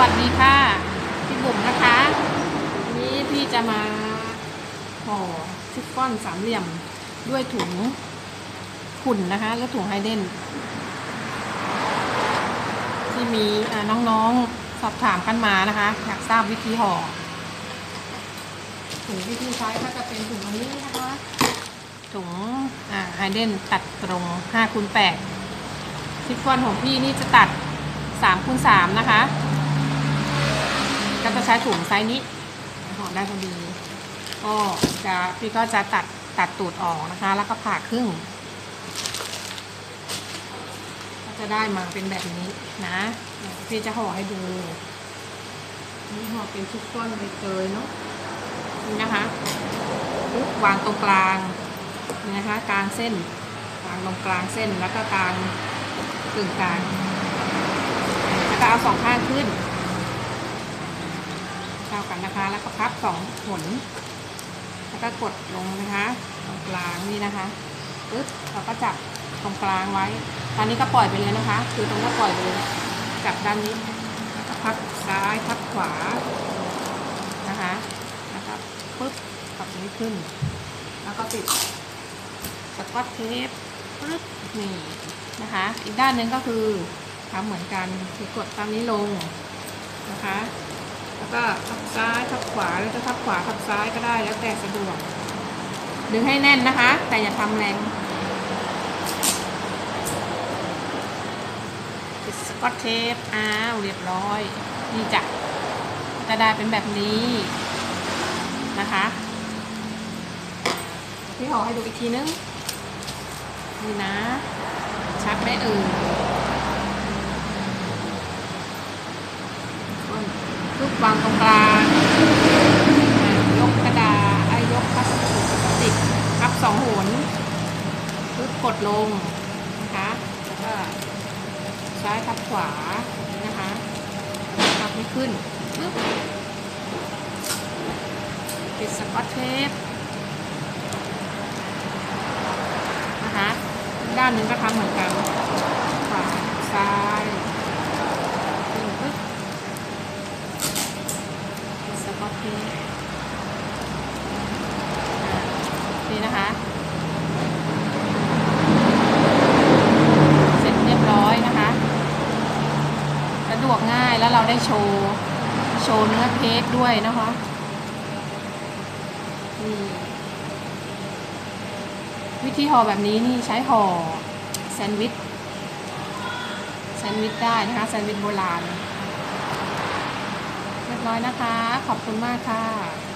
วัสดีค่ะพี่บุ๋มนะคะวันนี้พี่จะมาห่อชิฟฟ่อนสามเหลี่ยมด้วยถุงขุ่นนะคะ และถุงไฮเดนที่มีน้องๆสอบถามกันมานะคะ อยากทราบวิธีห่อถุงวิธีใช้ก็จะเป็นถุงอันนี้นะคะถุงไฮเดนตัดตรง5คูณ8ชิฟฟ่อนของพี่นี่จะตัด3คูณ3นะคะ ก็จะใช้ถุงไซส์นี้ห่อได้พอดีก็จะพี่ก็จะตัดตัดตูดออกนะคะ แล้วก็ผ่าครึ่ง ก็จะได้มาเป็นแบบนี้นะ พี่จะห่อให้ดู นี่ห่อเป็นชุดก้อนใบเตยเนาะนี่นะคะปุ๊บวางตรงกลางนี่นะคะกลางเส้นวางตรงกลางเส้นแล้วก็กลางกึ่งกลางแล้วก็เอาสองข้างขึ้น ท่ากันนะคะ แล้วก็พับสองหนแล้วก็กดลงนะคะตรงกลางนี่นะคะปึ๊บเราก็จับตรงกลางไว้ ตอนนี้ก็ปล่อยไปเลยนะคะ คือตรงก็ปล่อยไปเลยจับด้านนี้ก็พับซ้ายพับขวานะคะนะครับปึ๊บปับนี้ขึ้น แล้วก็ติดสกอตเทปปึ๊บนี่นะคะ อีกด้านหนึ่งก็คือทำเหมือนกันคือกดตามนี้ลงนะคะ แล้วก็ทับซ้ายทับขวาหรือจะทับขวาทับซ้ายก็ได้แล้วแต่สะดวก ดึงให้แน่นนะคะ แต่อย่าทำแรงติดสกอตเทปอ้าวเรียบร้อยนี่จ้ะจะได้เป็นแบบนี้นะคะพี่ขอให้ดูอีกทีนึงนี่นะ ชัดไหมเอ่ย ต้นลูกวาง ตรงกลางยกกระดาษไอ้ยกพลาสติกพับสองหนปึ๊บกดลงนะคะแล้วก็ซ้ทับขวานะคะพับไม่ขึ้นปึ๊บติดสกอตเทปนะคะด้านหนึ่งก็ทำเหมือนกันขวาซ้ายขึ้นปึ๊บ สกอตเทปนี่นะคะ เสร็จเรียบร้อยนะคะ สะดวกง่ายแล้วเราได้โชว์โชว์เนื้อเค้กด้วยนะคะนี่วิธีห่อแบบนี้นี่ใช้ห่อแซนด์วิชแซนด์วิชได้นะคะแซนด์วิชโบราณ บร้อยนะคะ ขอบคุณมากค่ะ